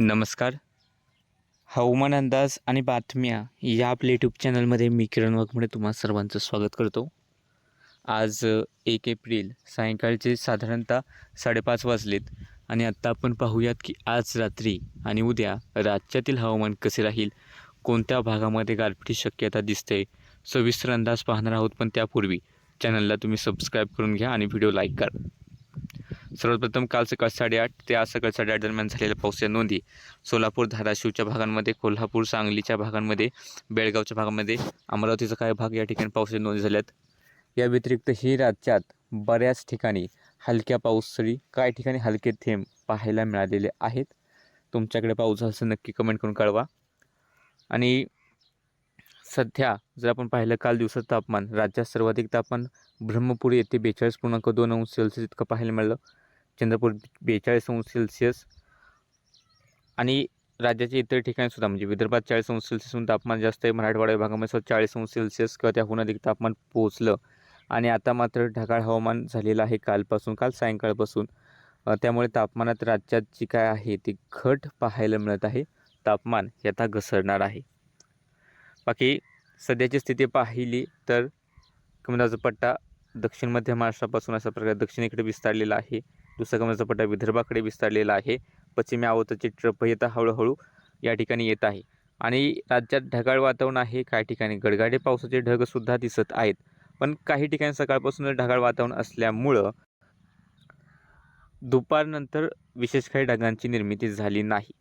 नमस्कार. हवामान अंदाज आणि बातम्या या आपल्या यूट्यूब चॅनलमध्ये मी किरण वाघमोडे तुम्हा सर्वांचं स्वागत करतो. आज एक एप्रिल सायंकाळचे साधारणतः साडेपाच वाजलेत आणि आत्ता आपण पाहूयात की आज रात्री आणि उद्या राज्यातील हवामान कसे राहील कोणत्या भागामध्ये गारपिटी शक्यता दिसते सविस्तर अंदाज पाहणार आहोत. पण त्यापूर्वी चॅनलला तुम्ही सबस्क्राईब करून घ्या आणि व्हिडिओ लाईक करा. सर्वप्रथम काल सकाळ साडेआठ ते आज सकाळ साडेआठ दरम्यान झालेल्या पावसाच्या नोंदी. सोलापूर धाराशिवच्या भागांमध्ये कोल्हापूर सांगलीच्या भागांमध्ये बेळगावच्या भागामध्ये अमरावतीचा काही भाग या ठिकाणी पावसाच्या नोंदी झाल्यात. या व्यतिरिक्तही राज्यात बऱ्याच ठिकाणी हलक्या पाऊसरी काही ठिकाणी हलके थेंब पाहायला मिळालेले आहेत. तुमच्याकडे पाऊस झाला नक्की कमेंट करून कळवा. आणि सध्या जर आपण पाहिलं काल दिवसाचं तापमान राज्यात सर्वाधिक तापमान ब्रह्मपुरी येथे बेचाळीस पूर्णांक दोन अंश सेल्सिअस इतकं पाहायला मिळालं. चंद्रपूर बेचाळीस अंश सेल्सिअस आणि राज्याच्या इतर ठिकाणीसुद्धा म्हणजे विदर्भात चाळीस अंश सेल्सिअसहून तापमान जास्त आहे मराठवाडा विभागामध्ये सुद्धा चाळीस अंश सेल्सिअस किंवा त्याहून अधिक तापमान पोहोचलं. आणि आता मात्र ढगाळ हवामान झालेलं आहे कालपासून काल सायंकाळपासून. त्यामुळे तापमानात राज्यात जी काय आहे ती घट पाहायला मिळत आहे. तापमान हे आता घसरणार आहे. बाकी सध्याची स्थिती पाहिली तर कमी पट्टा दक्षिण मध्य महाराष्ट्रापासून अशा प्रकारे दक्षिणेकडे विस्तारलेला आहे. दुसरा पट्टा विदर्भाकडे विस्तारलेला आहे. पश्चिमी आवताची ट्रप येता हळूहळू या ठिकाणी येत आहे. आणि राज्यात ढगाळ वातावरण आहे. काही ठिकाणी गडगाडे पावसाचे ढगसुद्धा दिसत आहेत. पण काही ठिकाणी सकाळपासून ढगाळ वातावरण असल्यामुळं दुपारनंतर विशेष काही ढगांची निर्मिती झाली नाही.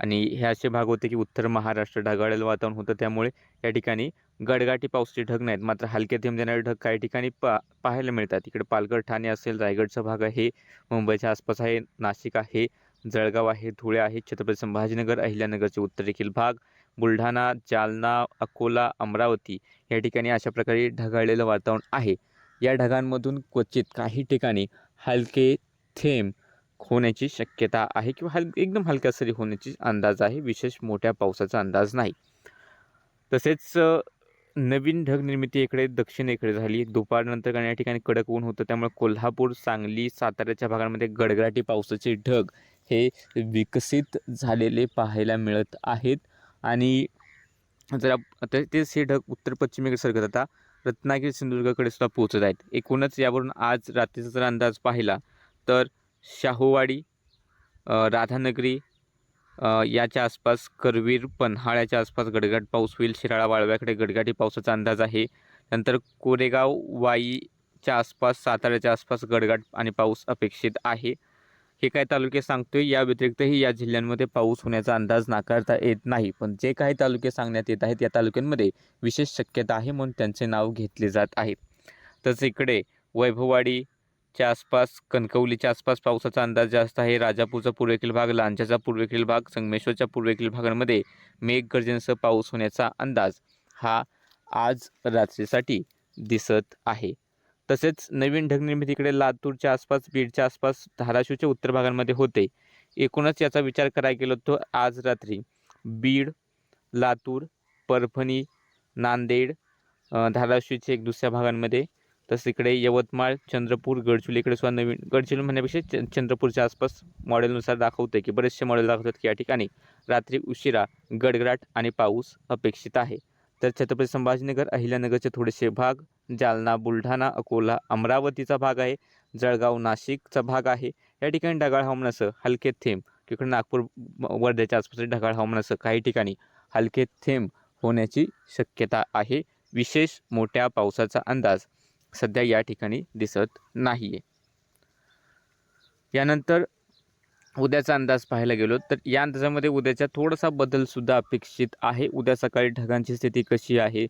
आणि हे असे भाग होते की उत्तर महाराष्ट्र ढगाळेल वातावरण होतं. त्यामुळे या ठिकाणी गडगाटी पावसाचे ढग नाहीत. मात्र हलके थेंब देणारे ढग काही ठिकाणी पा पाहायला मिळतात. इकडे पालघर ठाणे असेल रायगडचा भाग आहे मुंबईच्या आसपास आहे नाशिक आहे जळगाव आहे धुळे आहे छत्रपती संभाजीनगर अहिल्यानगरचे उत्तरेखील भाग बुलढाणा जालना अकोला अमरावती या ठिकाणी अशा प्रकारे ढगाळलेलं वातावरण आहे. या ढगांमधून क्वचित काही ठिकाणी हलके थेंब होण्याची शक्यता आहे किंवा हल एकदम हलक्या सरी होण्याची अंदाज आहे. विशेष मोठ्या पावसाचा अंदाज नाही. तसेच नवीन ढग निर्मिती इकडे दक्षिणेकडे झाली. दुपारनंतर कारण या ठिकाणी कडक ऊन होतं. त्यामुळे कोल्हापूर सांगली साताऱ्याच्या भागांमध्ये गडगडाटी पावसाचे ढग हे विकसित झालेले पाहायला मिळत आहेत. आणि जर आप- तेच हे ढग उत्तर पश्चिमेकडे सरकत आता. रत्नागिरी सिंधुदुर्गाकडे सुद्धा पोहोचत आहेत. एकूणच यावरून आज रात्रीचा जर अंदाज पाहिला तर शाहूवाडी राधानगरी याच्या आसपास करवीर पन्हाळ्याच्या आसपास गडगड पाऊस होईल. शिराळा वाळव्याकडे गडगाटी पावसाचा अंदाज आहे. नंतर कोरेगाव वाईच्या आसपास साताऱ्याच्या आसपास गडगाट आणि पाऊस अपेक्षित आहे. हे काय तालुके सांगतोय? या व्यतिरिक्तही या जिल्ह्यांमध्ये पाऊस होण्याचा अंदाज नाकारता येत नाही. पण जे काही तालुके सांगण्यात येत आहेत या तालुक्यांमध्ये विशेष शक्यता आहे म्हणून त्यांचे नाव घेतले जात आहे. तसं इकडे वैभववाडी च्या आसपास कणकवलीच्या आसपास पावसाचा अंदाज जास्त आहे. राजापूरचा पूर्वेकडील भाग लांजाचा पूर्वेकडील भाग संगमेश्वरच्या पूर्वेकडील भागांमध्ये मेघगर्जनेसह पाऊस होण्याचा अंदाज हा आज रात्रीसाठी दिसत आहे. तसेच नवीन ढगनिर्मितीकडे लातूरच्या आसपास बीडच्या आसपास धाराशिवच्या उत्तर भागांमध्ये होते. एकूणच याचा विचार करायला गेलो तो आज रात्री बीड लातूर परभणी नांदेड धाराशिवचे धाराशिवच्या एक दुसऱ्या भागांमध्ये तसं इकडे यवतमाळ चंद्रपूर गडचिरोली इकडे सुद्धा नवीन गडचिरोली म्हणण्यापेक्षा च चंद्रपूरच्या आसपास मॉडेलनुसार दाखवते की बरेचसे मॉडेल दाखवतात की या ठिकाणी रात्री उशिरा गडगडाट आणि पाऊस अपेक्षित आहे. तर छत्रपती संभाजीनगर अहिल्यानगरचे थोडेसे भाग जालना बुलढाणा अकोला अमरावतीचा भाग आहे जळगाव नाशिकचा भाग आहे. या ठिकाणी ढगाळ हवामानासह हलके थेंब तिकडे नागपूर वर्ध्याच्या आसपास ढगाळ हवामानासह काही ठिकाणी हलके थेंब होण्याची शक्यता आहे. विशेष मोठ्या पावसाचा अंदाज सध्या या ठिकाणी दिसत नाही आहे यानंतर उद्याचा अंदाज पाहायला गेलो तर या अंदाजामध्ये उद्याच्या थोडासा बदलसुद्धा अपेक्षित आहे. उद्या सकाळी ढगांची स्थिती कशी आहे?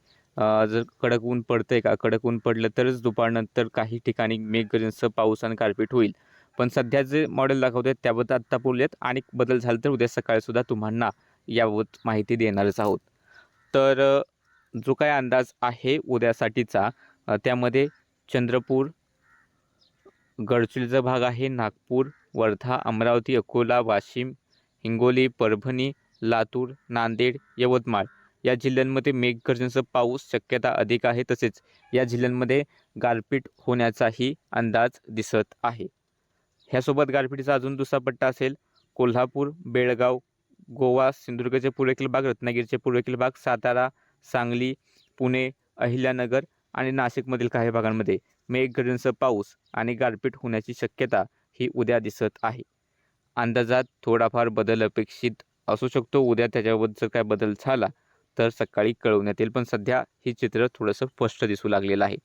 जर कडक ऊन पडतं आहे का? कडक ऊन पडलं तरच दुपारनंतर काही ठिकाणी मेघगर्जनसह पाऊस आणि गारपीट होईल. पण सध्या जे मॉडेल दाखवत आहेत त्याबद्दल आत्ता बोलूयात आणि बदल झाला तर उद्या सकाळीसुद्धा तुम्हाला याबाबत माहिती देणारच आहोत. तर जो काय अंदाज आहे उद्यासाठीचा त्यामध्ये चंद्रपूर गडचिरोलीचा भाग आहे नागपूर वर्धा अमरावती अकोला वाशिम हिंगोली परभणी लातूर नांदेड यवतमाळ. या जिल्ह्यांमध्ये मेघगर्जनेचा पाऊस शक्यता अधिक आहे तसेच या जिल्ह्यांमध्ये गारपीट होण्याचाही अंदाज दिसत आहे. ह्यासोबत गारपिटीचा अजून दुसरा पट्टा असेल कोल्हापूर बेळगाव गोवा सिंधुदुर्गचे पूर्वेकील भाग रत्नागिरीचे पूर्वेकील भाग सातारा सांगली पुणे अहिल्यानगर आणि नाशिकमधील काही भागांमध्ये मेघगर्जनसह पाऊस आणि गारपीट होण्याची शक्यता ही उद्या दिसत आहे. अंदाजात थोडाफार बदल अपेक्षित असू शकतो. उद्या त्याच्यावर जर काय बदल झाला तर सकाळी कळवण्यात येईल. पण सध्या हे चित्र थोडंसं स्पष्ट दिसू लागलेलं आहे.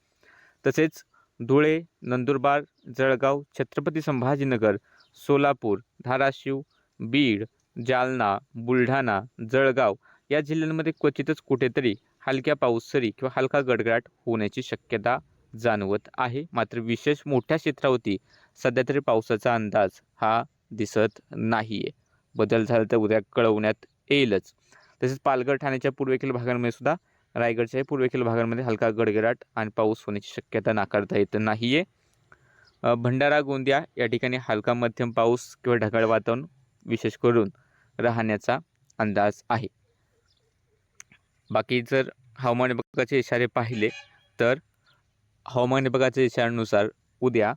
तसेच धुळे नंदुरबार जळगाव छत्रपती संभाजीनगर सोलापूर धाराशिव बीड जालना बुलढाणा जळगाव या जिल्ह्यांमध्ये क्वचितच कुठेतरी हलक्या पाऊस सरी किंवा हलका गडगडाट होण्याची शक्यता जाणवत आहे. मात्र विशेष मोठ्या क्षेत्रावरती सध्या तरी पावसाचा अंदाज हा दिसत नाही आहे बदल झाला तर उद्या कळवण्यात येईलच. तसेच पालघर ठाण्याच्या पूर्वेकडील भागांमध्ये सुद्धा रायगडच्याही पूर्वेकडील भागांमध्ये हलका गडगडाट आणि पाऊस होण्याची शक्यता नाकारता येत नाही आहे भंडारा गोंदिया या ठिकाणी हलका मध्यम पाऊस किंवा ढगाळ वातावरण विशेष करून राहण्याचा अंदाज आहे. बाकी जर हवामान विभागाचे इशारे पाहिले तर हवामान विभागाच्या इशाऱ्यानुसार उद्या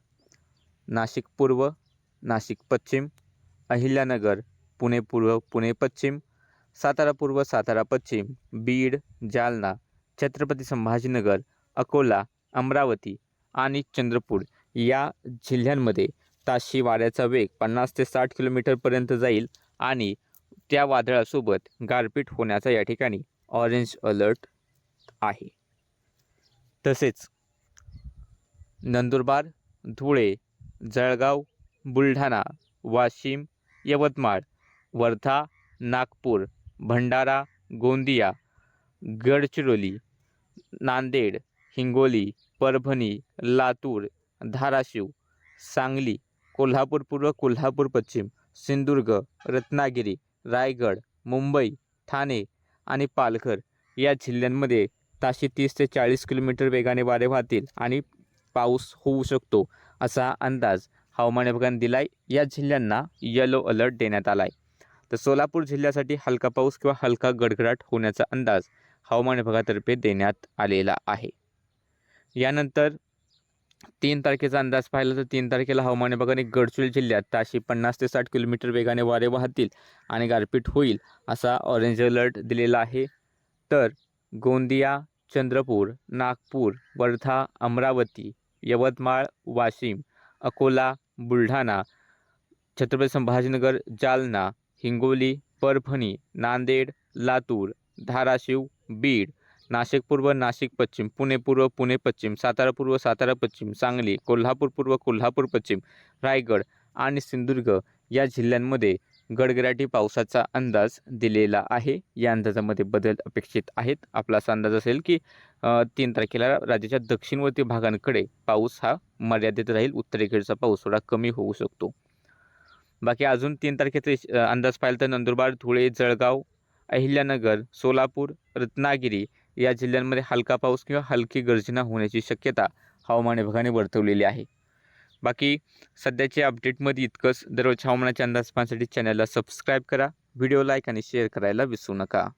नाशिक पूर्व नाशिक पश्चिम अहिल्यानगर पुणे पूर्व पुणे पश्चिम सातारा पूर्व सातारा पश्चिम बीड जालना छत्रपती संभाजीनगर अकोला अमरावती आणि चंद्रपूर या जिल्ह्यांमध्ये ताशी वाऱ्याचा वेग पन्नास ते साठ किलोमीटरपर्यंत जाईल आणि त्या वादळासोबत गारपीट होण्याचा या ठिकाणी ऑरेंज अलर्ट आहे. तसेच नंदुरबार धुळे जळगाव बुलढाणा वाशिम यवतमाळ वर्धा नागपूर भंडारा गोंदिया गडचिरोली नांदेड हिंगोली परभणी लातूर धाराशिव सांगली कोल्हापूर पूर्व कोल्हापूर पश्चिम सिंधुदुर्ग रत्नागिरी रायगड मुंबई ठाणे आणि पालघर या जिल्ह्यांमध्ये ताशी तीस ते चाळीस किलोमीटर वेगाने वारे वाहतील आणि पाऊस होऊ शकतो असा अंदाज हवामान विभागाने दिलाय. या जिल्ह्यांना येलो अलर्ट देण्यात आला आहे तर सोलापूर जिल्ह्यासाठी हलका पाऊस किंवा हलका गडगडाट होण्याचा अंदाज हवामान विभागातर्फे देण्यात आलेला आहे. यानंतर तीन तारखेचा अंदाज पाहिला तर तीन तारखेला हवामान विभागाने गडचिरोली जिल्ह्यात ताशी पन्नास ते साठ किलोमीटर वेगाने वारे वाहतील आणि गारपीट होईल असा ऑरेंज अलर्ट दिलेला आहे. तर गोंदिया चंद्रपूर नागपूर वर्धा अमरावती यवतमाळ वाशिम अकोला बुलढाणा छत्रपती संभाजीनगर जालना हिंगोली परभणी नांदेड लातूर धाराशिव बीड नाशिक पूर्व नाशिक पश्चिम पुणे पूर्व पुणे पश्चिम सातारा पूर्व सातारा पश्चिम सांगली कोल्हापूर पूर्व कोल्हापूर पश्चिम रायगड आणि सिंधुदुर्ग या जिल्ह्यांमध्ये गडगडाटी पावसाचा अंदाज दिलेला आहे. या अंदाजामध्ये बदल अपेक्षित आहेत. आपला असा अंदाज असेल की तीन तारखेला राज्याच्या दक्षिणवर्ती भागांकडे पाऊस हा मर्यादित राहील. उत्तरेकडचा पाऊस थोडा कमी होऊ शकतो. बाकी अजून तीन तारखेचे अंदाज पाहिला तर नंदुरबार धुळे जळगाव अहिल्यानगर सोलापूर रत्नागिरी या जिल्ह्यांमध्ये हलका पाऊस किंवा हलकी गर्जना होण्याची शक्यता हवामान विभागाने वर्तवलेली आहे. बाकी सध्याच्या अपडेटमध्ये इतकंच. दररोज हवामानाच्या अंदाज पाहण्यासाठी चॅनलला सबस्क्राईब करा. व्हिडिओ लाईक आणि शेअर करायला विसरू नका.